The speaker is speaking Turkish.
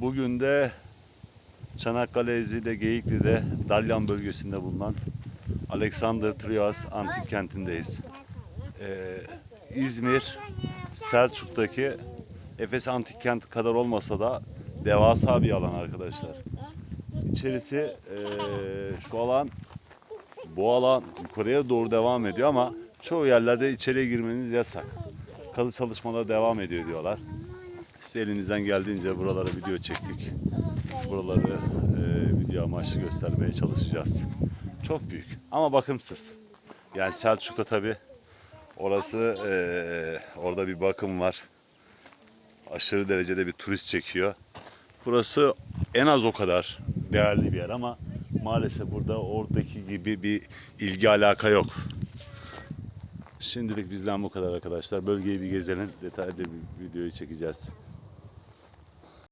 Bugün de Çanakkale Ezi'de Geyikli'de Dalyan bölgesinde bulunan Alexander Trias antik kentindeyiz. Ee, İzmir, Selçuk'taki Efes antik kent kadar olmasa da devasa bir alan arkadaşlar. İçerisi eee, şu alan bu alan yukarıya doğru devam ediyor ama çoğu yerlerde içeriye girmeniz yasak. Kazı çalışmaları devam ediyor diyorlar. De elimizden geldiğince buralara video çektik. Buraları eee, video amaçlı göstermeye çalışacağız. Çok büyük ama bakımsız. Yani Selçuk'ta tabi orası eee, orada bir bakım var. Aşırı derecede bir turist çekiyor. Burası en az o kadar değerli bir yer ama maalesef burada oradaki gibi bir ilgi alaka yok. Şimdilik bizden bu kadar arkadaşlar. Bölgeyi bir gezelim. Detaylı bir videoyu çekeceğiz.